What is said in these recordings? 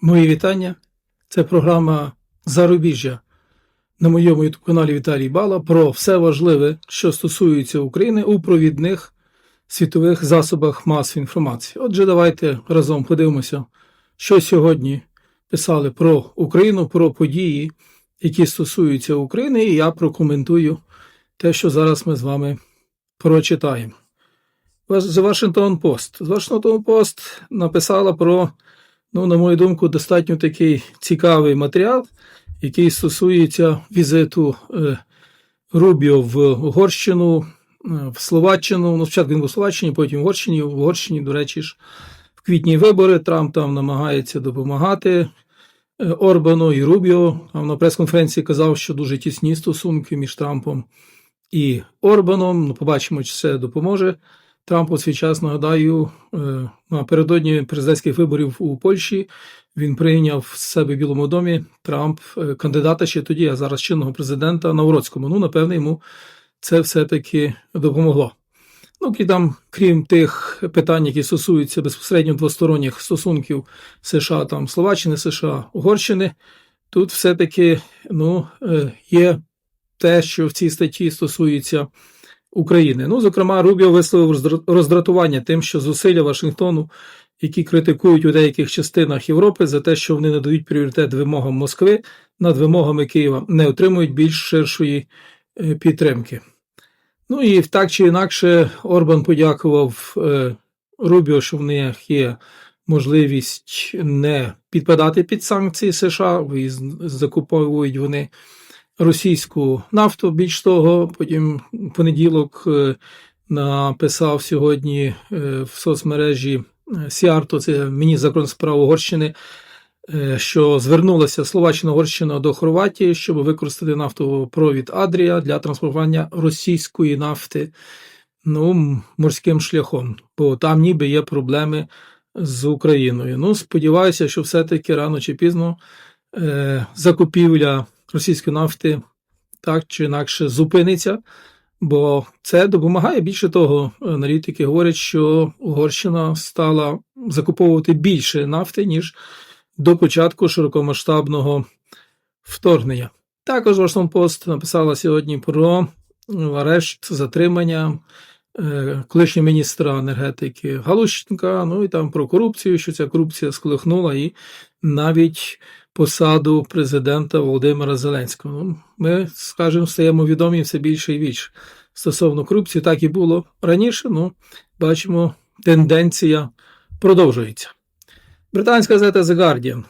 Мої вітання. Це програма Зарубіжжя на моєму youtube каналі Віталій Бала про все важливе, що стосується України у провідних світових засобах масової інформації. Отже, давайте разом подивимося, що сьогодні писали про Україну, про події, які стосуються України, і я прокоментую те, що зараз ми з вами прочитаємо. The Washington Post. The Washington Post написала про ну, на мою думку, достатньо такий цікавий матеріал, який стосується візиту е, Рубіо в Угорщину, е, в Словаччину. Ну, спочатку він в Словаччині, потім в Угорщині. В Угорщині, до речі ж, в квітні вибори Трамп там намагається допомагати. е, Орбану і Рубіо там на прес-конференції казав, що дуже тісні стосунки між Трампом і Орбаном. Ну, побачимо, чи це допоможе. Трамп у свій час нагадаю, е, напередодні президентських виборів у Польщі він прийняв з себе в Білому домі Трамп е, кандидата ще тоді, а зараз чинного президента Навроцькому. Ну, напевне, йому це все-таки допомогло. Ну, і там, крім тих питань, які стосуються безпосередньо двосторонніх стосунків США, там Словаччини, США, Угорщини, тут все-таки ну, е, є те, що в цій статті стосується України. Ну, зокрема, Рубіо висловив роздратування тим, що зусилля Вашингтону, які критикують у деяких частинах Європи за те, що вони надають пріоритет вимогам Москви над вимогами Києва, не отримують більш ширшої е, підтримки. Ну і так чи інакше, Орбан подякував е, Рубіо, що в них є можливість не підпадати під санкції США, закуповують вони російську нафту. Більш того, потім понеділок е, написав сьогодні е, в соцмережі е, Сіарто, це міністр закордонних справ Угорщини, що звернулася Словаччина Угорщина до Хорватії, щоб використати нафтопровід Адрія для транспортування російської нафти ну, морським шляхом, бо там ніби є проблеми з Україною. Ну, сподіваюся, що все-таки рано чи пізно е, закупівля російської нафти так чи інакше зупиниться, бо це допомагає. Більше того, аналітики говорять, що Угорщина стала закуповувати більше нафти, ніж до початку широкомасштабного вторгнення. Також Вашингтон Пост написала сьогодні про арешт затримання е, колишнього міністра енергетики Галущенка, ну і там про корупцію, що ця корупція сколихнула і навіть посаду президента Володимира Зеленського. Ми, скажімо, стаємо відомі все більше і більше стосовно корупції. Так і було раніше. Ну, бачимо, тенденція продовжується. Британська газета The Guardian.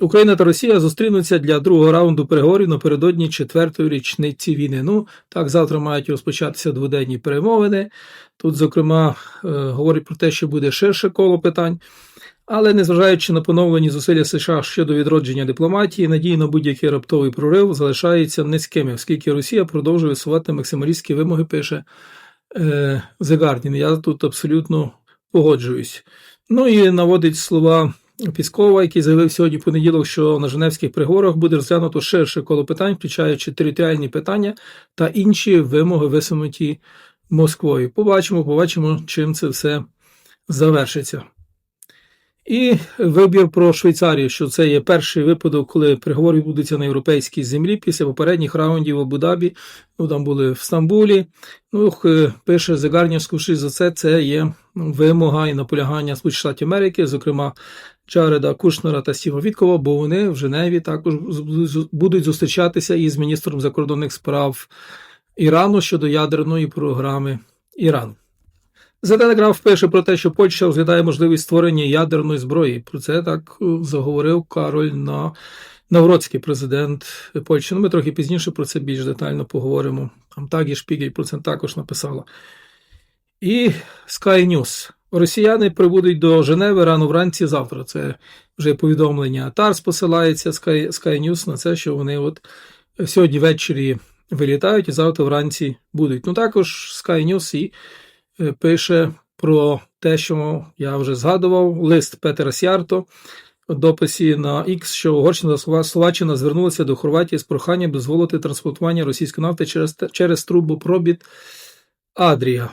Україна та Росія зустрінуться для другого раунду переговорів напередодні четвертої річниці війни. Ну так, завтра мають розпочатися дводенні перемовини. Тут, зокрема, е, говорить про те, що буде ширше коло питань. Але незважаючи на поновлені зусилля США щодо відродження дипломатії, надії на будь-який раптовий прорив залишаються низькими, оскільки Росія продовжує висувати максималістські вимоги, пише е, The Guardian. Я тут абсолютно погоджуюсь. Ну і наводить слова Піскова, який заявив сьогодні понеділок, що на Женевських переговорах буде розглянуто ширше коло питань, включаючи територіальні питання та інші вимоги, висунуті Москвою. Побачимо, побачимо, чим це все завершиться. І вибір про Швейцарію, що це є перший випадок, коли переговори відбудуться на європейській землі після попередніх раундів в Абу-Дабі. Ну там були в Стамбулі. Ну пише The Guardian, скоріше за це, це є ну, вимога і наполягання Сполучених Штатів Америки, зокрема Джареда Кушнера та Стіва Віткова, бо вони в Женеві також будуть зустрічатися із міністром закордонних справ Ірану щодо ядерної програми Ірану. За телеграф пише про те, що Польща розглядає можливість створення ядерної зброї. Про це так е, заговорив Кароль на Навроцький, президент Польщі. Ну, ми трохи пізніше про це більш детально поговоримо. Там Тагі Шпігель про це також написала. І Sky News. Росіяни прибудуть до Женеви рано вранці завтра. Це вже повідомлення. Тарс посилається Sky, Sky News на це, що вони от сьогодні ввечері вилітають і завтра вранці будуть. Ну також Sky News і е, пише про те, що я вже згадував, лист Петера Сярто у дописі на X, що Угорщина та Словаччина звернулися до Хорватії з проханням дозволити транспортування російської нафти через, через трубопробіт Адрія.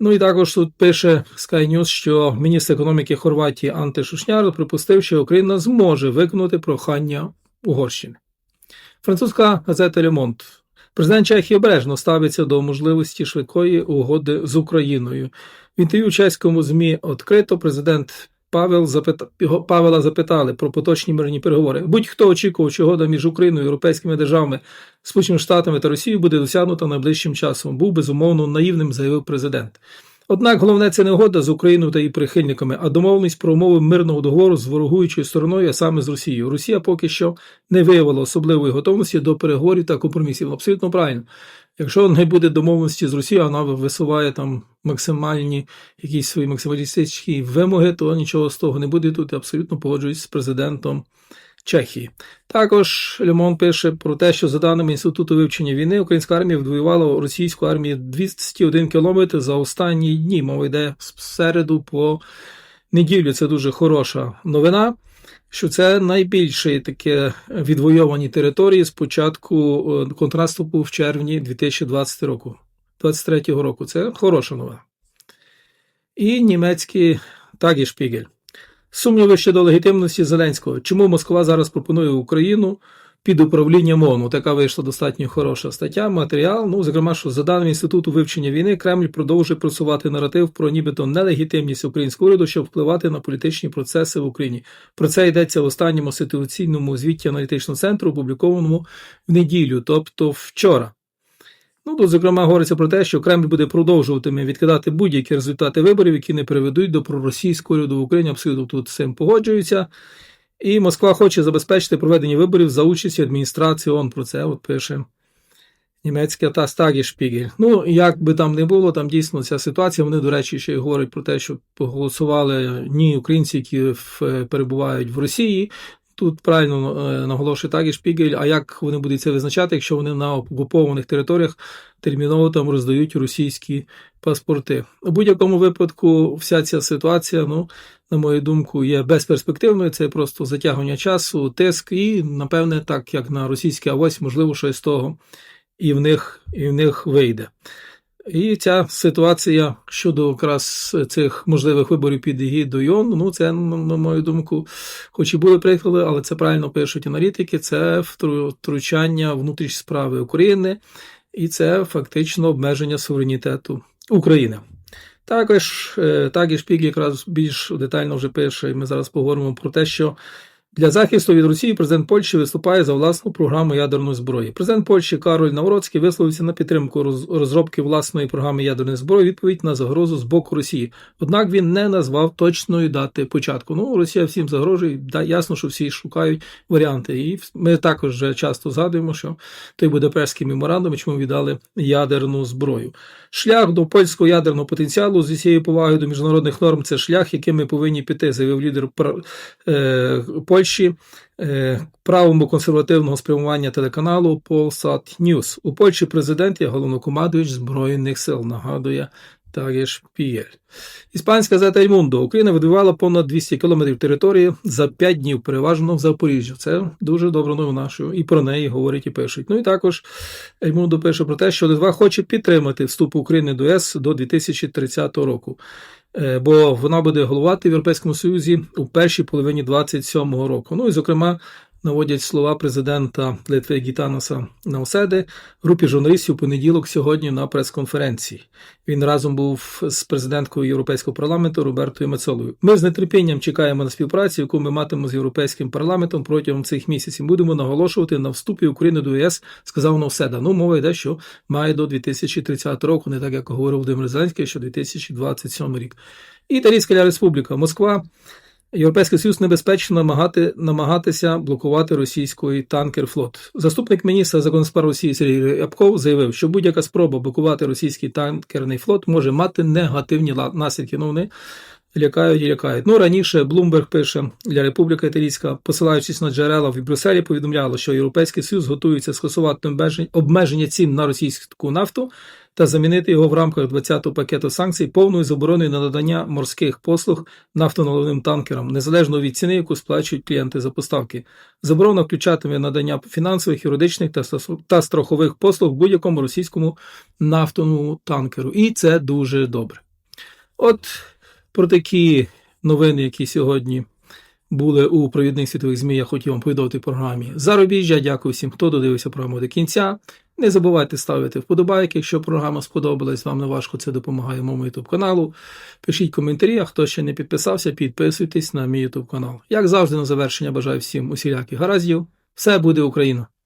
Ну і також тут пише Sky News, що міністр економіки Хорватії Анте Шушняр припустив, що Україна зможе виконати прохання Угорщини. Французька газета Лемонт. Президент Чехії обережно ставиться до можливості швидкої угоди з Україною. В інтерв'ю чеському ЗМІ відкрито президент Павел запита... Павела запитали про поточні мирні переговори. Будь-хто очікував, що угода між Україною, європейськими державами, Сполученими Штатами та Росією буде досягнута найближчим часом. Був безумовно наївним, заявив президент. Однак головне це не угода з Україною та її прихильниками, а домовленість про умови мирного договору з ворогуючою стороною, а саме з Росією. Росія поки що не виявила особливої готовності до переговорів та компромісів. Абсолютно правильно. Якщо не буде домовленості з Росією, вона висуває там максимальні якісь свої максималістичні вимоги, то нічого з того не буде. Тут я абсолютно погоджуюсь з президентом Чехії. Також Лемон пише про те, що за даними інституту вивчення війни, українська армія відвоювала російську армію 201 кілометр за останні дні. Мова йде з середу по неділю. Це дуже хороша новина. Що це найбільші таке відвойовані території з початку е, контрнаступу в червні 2020 року, 23 року. Це хороша новина. І німецький Тагішпігель. Сумніви щодо легітимності Зеленського. Чому Москва зараз пропонує Україну під управлінням ООН? Така вийшла достатньо хороша стаття, матеріал. Ну, зокрема, що за даними інституту вивчення війни, Кремль продовжує просувати наратив про нібито нелегітимність українського уряду, щоб впливати на політичні процеси в Україні. Про це йдеться в останньому ситуаційному звіті аналітичного центру, опублікованому в неділю, тобто вчора. Ну, тут, зокрема, говориться про те, що Кремль буде продовжуватиме відкидати будь-які результати виборів, які не приведуть до проросійського уряду в Україні. Абсолютно тут з цим погоджуються. І Москва хоче забезпечити проведення виборів за участі адміністрації ООН. Про це от пише німецька та Стагішпігель. Ну, як би там не було, там дійсно ця ситуація. Вони, до речі, ще й говорять про те, що голосували ні українці, які перебувають в Росії. Тут правильно е, наголошує так і Шпігель, а як вони будуть це визначати, якщо вони на окупованих територіях терміново там роздають російські паспорти? У будь-якому випадку вся ця ситуація, ну, на мою думку, є безперспективною. Це просто затягування часу, тиск, і, напевне, так як на російський авось, можливо, щось з того і в них, і в них вийде. І ця ситуація щодо якраз цих можливих виборів під егідою ну це, на мою думку, хоч і були приклади, але це правильно пишуть аналітики, це втру- втручання внутрішні справи України, і це фактично обмеження суверенітету України. Також е, так і Шпіг якраз більш детально вже пише, і ми зараз поговоримо про те, що для захисту від Росії президент Польщі виступає за власну програму ядерної зброї. Президент Польщі Кароль Навроцький висловився на підтримку розробки власної програми ядерної зброї відповідь на загрозу з боку Росії. Однак він не назвав точної дати початку. Ну, Росія всім загрожує. Да, ясно, що всі шукають варіанти. І ми також вже часто згадуємо, що той Будапештський меморандум, чому віддали ядерну зброю. Шлях до польського ядерного потенціалу з усією повагою до міжнародних норм це шлях, яким ми повинні піти, заявив лідер е, Польщі е, правому консервативного спрямування телеканалу Polsat News. У Польщі президент є головнокомандуюч Збройних сил, нагадує Тагіш Пієль. Іспанська газета «El Україна видавала понад 200 кілометрів території за 5 днів, переважно в Запоріжжі. Це дуже добра новина, що і про неї говорять і пишуть. Ну і також «El Mundo» пише про те, що Литва хоче підтримати вступ України до ЄС до 2030 року. Е, Бо вона буде головувати в Європейському Союзі у першій половині 27-го року. Ну і зокрема наводять слова президента Литви Гітанаса Науседи групі журналістів у понеділок сьогодні на прес-конференції. Він разом був з президенткою Європейського парламенту Робертою Мецолою. Ми з нетерпінням чекаємо на співпрацю, яку ми матимемо з європейським парламентом протягом цих місяців. Будемо наголошувати на вступі України до ЄС, сказав Науседа. Ну, мова йде, що має до 2030 року, не так як говорив Володимир Зеленський, що 2027 рік. Італійська Республіка Москва. Європейський Союз небезпечно намагати, намагатися блокувати російський танкер-флот. Заступник міністра законосправ Росії Сергій Рябков заявив, що будь-яка спроба блокувати російський танкерний флот може мати негативні наслідки. Ну, вони лякають і лякають. Ну, раніше Блумберг пише для Республіка Італійська, посилаючись на джерела в Брюсселі, повідомляло, що Європейський Союз готується скасувати обмеження цін на російську нафту та замінити його в рамках 20-го пакету санкцій повною забороною на надання морських послуг нафтоналивним танкерам, незалежно від ціни, яку сплачують клієнти за поставки. Заборона включатиме надання фінансових, юридичних та страхових послуг будь-якому російському нафтовому танкеру. І це дуже добре. От про такі новини, які сьогодні були у провідних світових ЗМІ, я хотів вам повідомити в програмі Зарубіжжя. Дякую всім, хто додивився програму до кінця. Не забувайте ставити вподобайки, якщо програма сподобалась, вам не важко це допомагає моєму YouTube каналу. Пишіть коментарі, а хто ще не підписався, підписуйтесь на мій YouTube канал. Як завжди, на завершення бажаю всім усіляких гараздів. Все буде Україна!